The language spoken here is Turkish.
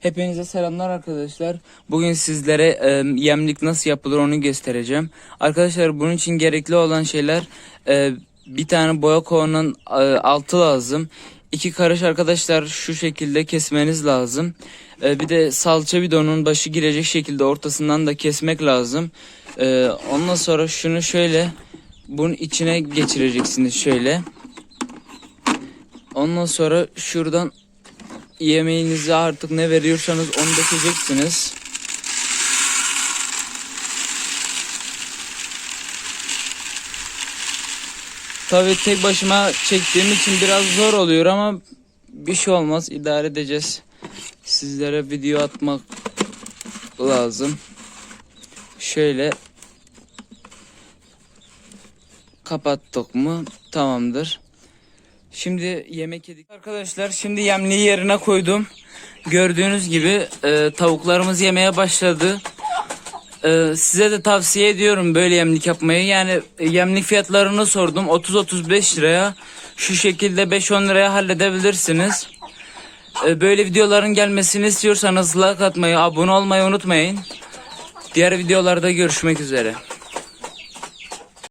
Hepinize selamlar arkadaşlar. Bugün sizlere e, yemlik nasıl yapılır onu göstereceğim. Arkadaşlar bunun için gerekli olan şeyler e, bir tane boya kovanın e, altı lazım. İki karış arkadaşlar şu şekilde kesmeniz lazım. E, bir de salça bidonun başı girecek şekilde ortasından da kesmek lazım. E, ondan sonra şunu şöyle bunun içine geçireceksiniz şöyle. Ondan sonra şuradan yemeğinizi artık ne veriyorsanız onu dökeceksiniz. Tabii tek başıma çektiğim için biraz zor oluyor ama bir şey olmaz idare edeceğiz. Sizlere video atmak lazım. Şöyle kapattık mı tamamdır. Şimdi yemek yedik. Arkadaşlar şimdi yemliği yerine koydum. Gördüğünüz gibi e, tavuklarımız yemeye başladı. E, size de tavsiye ediyorum böyle yemlik yapmayı. Yani e, yemlik fiyatlarını sordum. 30-35 liraya şu şekilde 5-10 liraya halledebilirsiniz. E, böyle videoların gelmesini istiyorsanız like atmayı, abone olmayı unutmayın. Diğer videolarda görüşmek üzere.